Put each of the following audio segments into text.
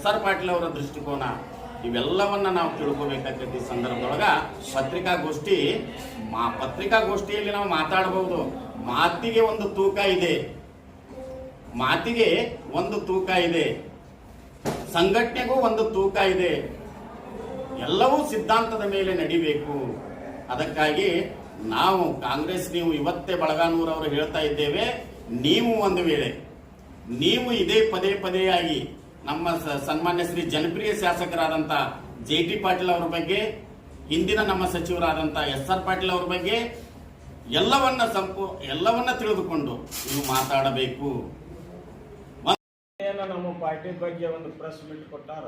S R Patil ಅವರ ದೃಷ್ಟಿಕೋನ, ಇವೆಲ್ಲವನ್ನ ನಾವು ತಿಳ್ಕೊಬೇಕಾಗ್ತೈತಿ ಈ ಸಂದರ್ಭದೊಳಗ. ಪತ್ರಿಕಾಗೋಷ್ಠಿ, ಮಾ, ಪತ್ರಿಕಾಗೋಷ್ಠಿಯಲ್ಲಿ ನಾವು ಮಾತಾಡಬಹುದು ಮಾತಿಗೆ ಒಂದು ತೂಕ ಇದೆ. ಮಾತಿಗೆ ಒಂದು ತೂಕ ಇದೆ. ಸಂಘಟನೆಗೂ ಒಂದು ತೂಕ ಇದೆ. ಎಲ್ಲವೂ ಸಿದ್ಧಾಂತದ ಮೇಲೆ ನಡಿಬೇಕು. ಅದಕ್ಕಾಗಿ ನಾವು ಕಾಂಗ್ರೆಸ್, ನೀವು ಇವತ್ತೇ ಬಳಗಾನೂರವರು ಹೇಳ್ತಾ ಇದ್ದೇವೆ, ನೀವು ಒಂದು ವೇಳೆ, ನೀವು ಇದೇ ಪದೇ ಪದೇ ಆಗಿ ನಮ್ಮ ಸನ್ಮಾನ್ಯ ಶ್ರೀ ಜನಪ್ರಿಯ ಶಾಸಕರಾದಂಥ ಜೆ ಟಿ ಪಾಟೀಲ್ ಅವರ ಬಗ್ಗೆ ಹಿಂದಿನ ನಮ್ಮ ಸಚಿವರಾದಂಥ ಎಸ್ ಆರ್ ಪಾಟೀಲ್ ಅವರ ಬಗ್ಗೆ ಎಲ್ಲವನ್ನ ಸಂಪೂ, ಎಲ್ಲವನ್ನ ತಿಳಿದುಕೊಂಡು ನೀವು ಮಾತಾಡಬೇಕು. ಏನು ನಮ್ಮ ಪಾರ್ಟಿ ಬಗ್ಗೆ ಒಂದು ಪ್ರೆಸ್ ಮೀಟ್ ಕೊಟ್ಟಾರ?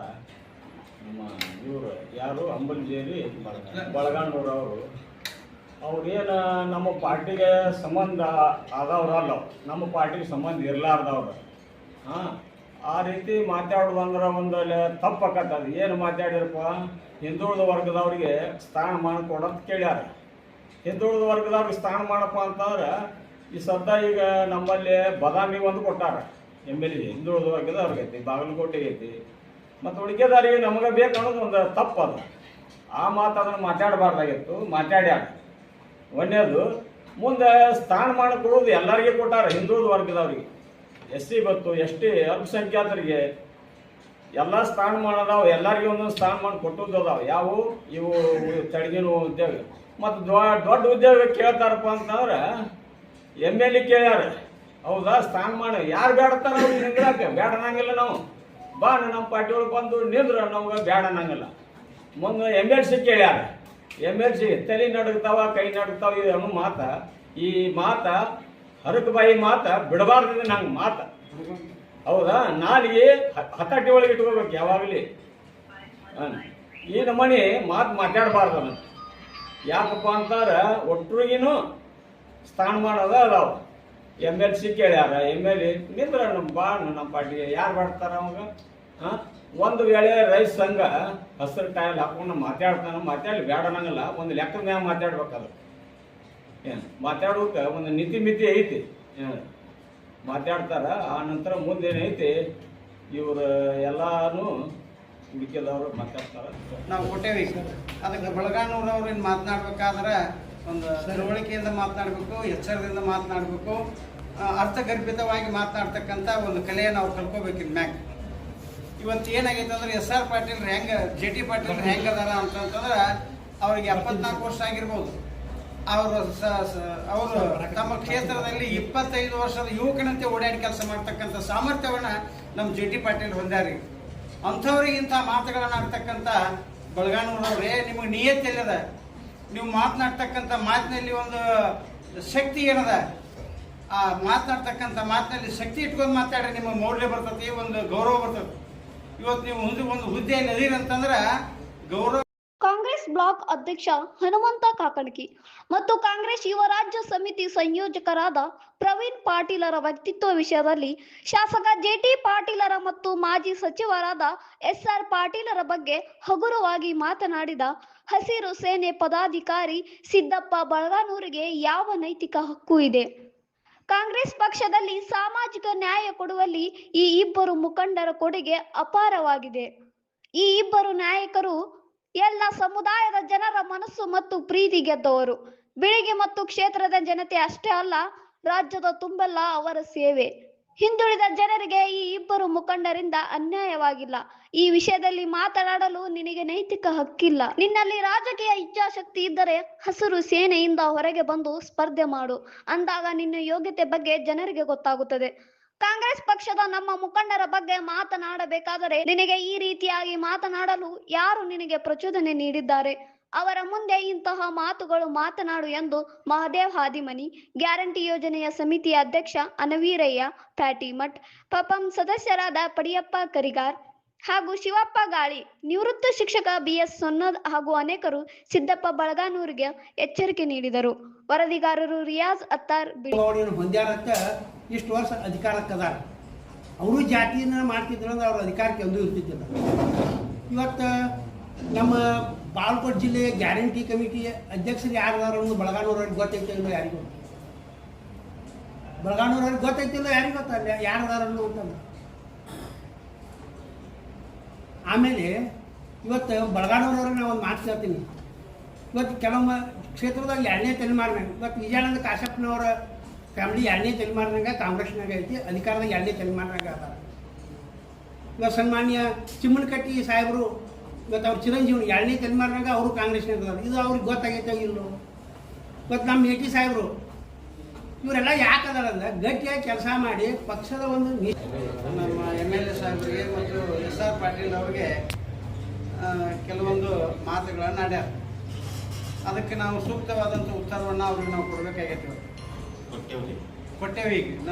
ನಮ್ಮ ಇವರು ಯಾರು? ಅಂಬಲ್ಜೇರಿ ಬಳಗಾಣೂರವರು ಅವ್ರೇನು ನಮ್ಮ ಪಾರ್ಟಿಗೆ ಸಂಬಂಧ ಆದವ್ರಲ್ಲ. ಅವ್ರು. ನಮ್ಮ ಪಾರ್ಟಿಗೆ ಸಂಬಂಧ ಇರಲಾರ್ದವ್ರು. ಹಾಂ? ಆ ರೀತಿ ಮಾತಾಡೋದಂದ್ರೆ ಒಂದು ತಪ್ಪಾಕತ್ತದ. ಏನು ಮಾತಾಡಿರಪ್ಪ? ಹಿಂದುಳಿದ ವರ್ಗದವ್ರಿಗೆ ಸ್ಥಾನಮಾನ ಕೊಡೋಂತ ಕೇಳ್ಯಾರ. ಹಿಂದುಳಿದ ವರ್ಗದವ್ರಿಗೆ ಸ್ಥಾನ ಮಾಡಪ್ಪ ಅಂತಂದ್ರೆ ಈ ಸದ್ದ ಈಗ ನಮ್ಮಲ್ಲಿ ಬದಾಮಿ ಒಂದು ಕೊಟ್ಟಾರ. ಎಂ ಎಲ್ ಎ ಹಿಂದುಳಿದ ವರ್ಗದವ್ರಿಗೆ ಐತಿ, ಬಾಗಲಕೋಟೆ ಐತಿ. ಮತ್ತು ಉಳಿಕೆದಾರಿಗೆ ನಮಗೆ ಬೇಕು ಅನ್ನೋದು ಒಂದು ತಪ್ಪದು. ಆ ಮಾತು ಅದನ್ನು ಮಾತಾಡಬಾರ್ದಾಗಿತ್ತು, ಮಾತಾಡ್ಯಾರ. ಒಂದೇದು ಮುಂದೆ ಸ್ಥಾನಮಾನ ಕೊಡೋದು ಎಲ್ಲರಿಗೆ ಕೊಟ್ಟಾರ, ಹಿಂದುಳಿದ ವರ್ಗದವ್ರಿಗೆ. ಎಸ್ ಸಿ ಬತ್ತು ಎಸ್ ಟಿ ಅಲ್ಪಸಂಖ್ಯಾತರಿಗೆ ಎಲ್ಲ ಸ್ಥಾನಮಾನ ಅದಾವೆ ಎಲ್ಲರಿಗೂ ಒಂದೊಂದು ಸ್ಥಾನಮಾನ ಕೊಟ್ಟದ್ದು ಅದಾವ. ಯಾವು? ಇವು ತಡಗಿನ ಉದ್ಯೋಗ. ಮತ್ತು ದೊಡ್ಡ ಉದ್ಯೋಗ ಕೇಳ್ತಾರಪ್ಪ ಅಂತಂದ್ರೆ ಎಂ ಎಲ್ ಎ ಕೇಳ್ಯಾರ. ಹೌದಾ? ಸ್ಥಾನಮಾನ ಯಾರು ಬೇಡತಾರ ನಿಂದ್ರಾಕ? ಬೇಡ ಅನ್ನಂಗಿಲ್ಲ ನಾವು. ಬಾ ನಮ್ಮ ಪಾರ್ಟಿ ಒಳಗೆ ಬಂದು ನಿಂದ್ರ, ನಮ್ಗೆ ಬೇಡ ಅನ್ನಂಗಿಲ್ಲ ಮುಂದೆ ಎಂ ಎಲ್ ಸಿ ಕೇಳ್ಯಾರ. ಎಂ ಎಲ್ ಸಿ ತಲೆ ನಡುಗ್ತಾವ, ಕೈ ನಡುಗ್ತಾವ ಇದು ಅನ್ನೋ ಮಾತ. ಈ ಮಾತ ಹರಕ ಬಾಯಿ ಮಾತ ಬಿಡಬಾರ್ದು ನಂಗೆ ಮಾತ. ಹೌದಾ? ನಾಲಿಗೆ ಹತಾಟಿ ಒಳಗೆ ಇಟ್ಕೋಬೇಕು ಯಾವಾಗಲಿ. ಈ ನಮ್ಮನೆ ಮಾತು ಮಾತಾಡಬಾರ್ದು ನಾನು ಯಾಕಪ್ಪ ಅಂತಾರ ಒಟ್ಟರಿಗಿನೂ ಸ್ಥಾನಮಾನ ಅದ ಅದಾವ. ಎಂ ಎಲ್ ಸಿ ಕೇಳ್ಯಾರ, ಎಂ ಎಲ್ ಎ, ನಿಂದ್ರ ನಮ್ಮ ಬಾ ನಮ್ಮ ಪಾರ್ಟಿಗೆ ಯಾರು ಮಾಡ್ತಾರ ಅವಾಗ? ಹಾಂ? ಒಂದು ವೇಳೆ ರೈತ ಸಂಘ, ಹಸಿರು ಟೈಲ್ ಹಾಕೊಂಡು ಮಾತಾಡ್ತಾನೆ ಮಾತಾಡಿ ಬೇಡ ಒಂದು ಲೆಕ್ಕದ ಮ್ಯಾಗ ಮಾತಾಡ್ಬೇಕದು ಏನು ಮಾತಾಡೋಕೆ ಒಂದು ನೀತಿ ಮಿತಿ ಐತಿ. ಏನು, ಮಾತಾಡ್ತಾರ, ಆ ನಂತರ ಮುಂದೇನೈತಿ ಇವರು ಎಲ್ಲಾನು ಹುಡುಕಿದವರು ಮಾತಾಡ್ತಾರೆ. ನಾವು ಕೊಟ್ಟೇವಿ. ಅದಕ್ಕೆ ಬೆಳಗಾನೂರವ್ರು ಏನು ಮಾತನಾಡ್ಬೇಕಾದ್ರೆ ಒಂದು ತಿಳುವಳಿಕೆಯಿಂದ ಮಾತನಾಡ್ಬೇಕು, ಎಚ್ಚರದಿಂದ ಮಾತನಾಡಬೇಕು ಅರ್ಥಗರ್ಭಿತವಾಗಿ ಮಾತನಾಡ್ತಕ್ಕಂಥ ಒಂದು ಕಲೆಯನ್ನು ನಾವು ಕಲ್ಕೋಬೇಕಿದ್ ಮ್ಯಾಗ ಇವತ್ತು ಏನಾಗೈತೆ ಅಂದ್ರೆ ಎಸ್ ಆರ್ ಪಾಟೀಲ್ ಹೆಂಗೆ, ಜೆ ಟಿ ಪಾಟೀಲ್ ಹೆಂಗೆ ಅದಾರ ಅಂತಂತಂದ್ರೆ ಅವ್ರಿಗೆ ಎಪ್ಪತ್ನಾಲ್ಕು ವರ್ಷ ಆಗಿರ್ಬೋದು. ಅವರು ಅವರು ತಮ್ಮ ಕ್ಷೇತ್ರದಲ್ಲಿ ಇಪ್ಪತ್ತೈದು ವರ್ಷದ ಯುವಕನಂತೆ ಓಡಾಡಿ ಕೆಲಸ ಮಾಡ್ತಕ್ಕಂಥ ಸಾಮರ್ಥ್ಯವನ್ನು ನಮ್ಮ ಜೆ ಟಿ ಪಾಟೀಲ್ ಹೊಂದಾರಿ ಅಂಥವ್ರಿಗೆ ಇಂಥ ಮಾತುಗಳನ್ನು ಆಡ್ತಕ್ಕಂಥ ಬಳಗಾನೂರವ್ರೆ, ನಿಮಗೆ ನಿಯತ್ ಎಲ್ಲಿದೆ? ನೀವು ಮಾತನಾಡ್ತಕ್ಕಂಥ ಮಾತಿನಲ್ಲಿ ಒಂದು ಶಕ್ತಿ ಏನದ? ಆ ಮಾತನಾಡ್ತಕ್ಕಂಥ ಮಾತಿನಲ್ಲಿ ಶಕ್ತಿ ಇಟ್ಕೊಂಡು ಮಾತಾಡ್ರಿ ನಿಮ್ಮ ಮೌಲ್ಯ ಬರ್ತತಿ, ಒಂದು ಗೌರವ ಬರ್ತದೆ ಇವತ್ತು ನೀವು ಒಂದು ಹುದ್ದೆಯಲ್ಲಿ ಅದೀರಿ ಅಂತಂದ್ರೆ ಗೌರವ ಬ್ಲಾಕ್ ಅಧ್ಯಕ್ಷ ಹನುಮಂತ ಕಾಕಣಕಿ ಮತ್ತು ಕಾಂಗ್ರೆಸ್ ಯುವ ರಾಜ್ಯ ಸಮಿತಿ ಸಂಯೋಜಕರಾದ ಪ್ರವೀಣ್ ಪಾಟೀಲರ ವ್ಯಕ್ತಿತ್ವ ವಿಷಯದಲ್ಲಿ ಶಾಸಕ ಜೆಟಿ ಪಾಟೀಲರ ಮತ್ತು ಮಾಜಿ ಸಚಿವರಾದ ಎಸ್ಆರ್ ಪಾಟೀಲರ ಬಗ್ಗೆ ಹಗುರವಾಗಿ ಮಾತನಾಡಿದ ಹಸಿರು ಸೇನೆ ಪದಾಧಿಕಾರಿ ಸಿದ್ದಪ್ಪ ಬಳಗಾನೂರಿಗೆ ಯಾವ ನೈತಿಕ ಹಕ್ಕು ಇದೆ? ಕಾಂಗ್ರೆಸ್ ಪಕ್ಷದಲ್ಲಿ ಸಾಮಾಜಿಕ ನ್ಯಾಯ ಕೊಡುವಲ್ಲಿ ಈ ಇಬ್ಬರು ಮುಖಂಡರ ಕೊಡುಗೆ ಅಪಾರವಾಗಿದೆ. ಈ ಇಬ್ಬರು ನಾಯಕರು ಎಲ್ಲ ಸಮುದಾಯದ ಜನರ ಮನಸ್ಸು ಮತ್ತು ಪ್ರೀತಿ ಗೆದ್ದವರು. ಬೆಳಿಗ್ಗೆ ಮತ್ತು ಕ್ಷೇತ್ರದ ಜನತೆ ಅಷ್ಟೇ ಅಲ್ಲ, ರಾಜ್ಯದ ತುಂಬೆಲ್ಲ ಅವರ ಸೇವೆ. ಹಿಂದುಳಿದ ಜನರಿಗೆ ಈ ಇಬ್ಬರು ಮುಖಂಡರಿಂದ ಅನ್ಯಾಯವಾಗಿಲ್ಲ. ಈ ವಿಷಯದಲ್ಲಿ ಮಾತನಾಡಲು ನಿನಗೆ ನೈತಿಕ ಹಕ್ಕಿಲ್ಲ. ನಿನ್ನಲ್ಲಿ ರಾಜಕೀಯ ಇಚ್ಛಾಶಕ್ತಿ ಇದ್ದರೆ ಹಸಿರು ಸೇನೆಯಿಂದ ಹೊರಗೆ ಬಂದು ಸ್ಪರ್ಧೆ ಮಾಡು. ಅಂದಾಗ ನಿನ್ನ ಯೋಗ್ಯತೆ ಬಗ್ಗೆ ಜನರಿಗೆ ಗೊತ್ತಾಗುತ್ತದೆ. ಕಾಂಗ್ರೆಸ್ ಪಕ್ಷದ ನಮ್ಮ ಮುಖಂಡರ ಬಗ್ಗೆ ಮಾತನಾಡಬೇಕಾದರೆ ನಿನಗೆ ಈ ರೀತಿಯಾಗಿ ಮಾತನಾಡಲು ಯಾರು ನಿನಗೆ ಪ್ರಚೋದನೆ ನೀಡಿದ್ದಾರೆ? ಅವರ ಮುಂದೆ ಇಂತಹ ಮಾತುಗಳು ಮಾತನಾಡು ಎಂದು ಮಹದೇವ್ ಹಾದಿಮನಿ, ಗ್ಯಾರಂಟಿ ಯೋಜನೆಯ ಸಮಿತಿಯ ಅಧ್ಯಕ್ಷ ಅನವೀರಯ್ಯ, ಪ್ಯಾಟಿಮಠ್, ಪಪಂ ಸದಸ್ಯರಾದ ಪಡಿಯಪ್ಪ ಕರಿಗಾರ್ ಹಾಗೂ ಶಿವಪ್ಪ ಗಾಳಿ, ನಿವೃತ್ತ ಶಿಕ್ಷಕ ಬಿಎಸ್ ಸೊನ್ನದ್ ಹಾಗೂ ಅನೇಕರು ಸಿದ್ದಪ್ಪ ಬಳಗಾನೂರಿಗೆ ಎಚ್ಚರಿಕೆ ನೀಡಿದರು. ವರದಿಗಾರರು ರಿಯಾಜ್ ಅತ್ತಾರ್ ಇಷ್ಟು ವರ್ಷ ಅಧಿಕಾರಕ್ಕದ ಅವರು ಜಾತಿಯನ್ನ ಮಾಡ್ತಿದ್ರು ಅಂದ್ರೆ ಅವ್ರ ಅಧಿಕಾರಕ್ಕೆ ಎಂದೂ ಇರ್ತಿದ್ದಿಲ್ಲ. ಇವತ್ತು ನಮ್ಮ ಬಾಳ್ಕೋಟ್ ಜಿಲ್ಲೆ ಗ್ಯಾರಂಟಿ ಕಮಿಟಿ ಅಧ್ಯಕ್ಷರು ಯಾರದಾರ ಬಳಗಾನೂರವ್ರಿಗೆ ಗೊತ್ತೈತೆ ಅಂದ್ರೆ ಯಾರಿಗೂ ಬಳಗಾನೂರವ್ರಿಗೆ ಗೊತ್ತೈತಿಲ್ಲ ಯಾರಿಗೂ ಗೊತ್ತಲ್ಲ ಯಾರದಾರ ಅಂತಂದ್ರೆ ಆಮೇಲೆ ಇವತ್ತು ಬಳಗಾಡೋರವ್ರಿಗೆ ನಾವು ಒಂದು ಮಾತು ಹೇಳ್ತೀನಿ. ಇವತ್ತು ಕೆಲವೊಮ್ಮೆ ಕ್ಷೇತ್ರದಾಗ ಎರಡನೇ ತಲೆಮಾರಿನಾಗ, ಇವತ್ತು ವಿಜಯಾನಂದ ಕಾಶಪ್ಪನವರ ಫ್ಯಾಮಿಲಿ ಎರಡನೇ ತಲೆಮಾರಿನಾಗ, ಕಾಂಗ್ರೆಸ್ನಾಗ ಐತಿ, ಅಧಿಕಾರದಾಗ ಎರಡನೇ ತಲೆಮಾರಿನಾಗ ಅದಾರ. ಇವತ್ತು ಸನ್ಮಾನ್ಯ ಚಿಮ್ಮನಕಟ್ಟಿ ಸಾಹೇಬರು, ಇವತ್ತು ಅವ್ರ ಚಿರಂಜೀವಿ ಎರಡನೇ ತಲೆಮಾರಿನಾಗ ಅವರು ಕಾಂಗ್ರೆಸ್ನಾಗ ಇದು ಅವ್ರಿಗೆ ಗೊತ್ತಾಗೈತೆ ಇಲ್ಲೋ ಇವತ್ತು ನಮ್ಮ ಮೇಟಿ ಸಾಹೇಬರು ಇವರೆಲ್ಲ ಯಾಕೆ ಅದಾರ ಅಂದ್ರೆ ಗಟ್ಟಿಯಾಗಿ ಕೆಲಸ ಮಾಡಿ ಪಕ್ಷದ ಒಂದು ನಮ್ಮ ಎಂ ಎಲ್ ಎ ಸಾಹೇಬರಿಗೆ ಮತ್ತು ಎಸ್ ಆರ್ ಪಾಟೀಲ್ ಅವ್ರಿಗೆ ಕೆಲವೊಂದು ಮಾತುಗಳನ್ನು ಆಡ್ಯಾರ. ಅದಕ್ಕೆ ನಾವು ಸೂಕ್ತವಾದಂಥ ಉತ್ತರವನ್ನು ಅವ್ರಿಗೆ ನಾವು ಕೊಡಬೇಕಾಗೈತಿ. ಕೊಟ್ಟೇವಿ ಈಗ ನಮ್ಮ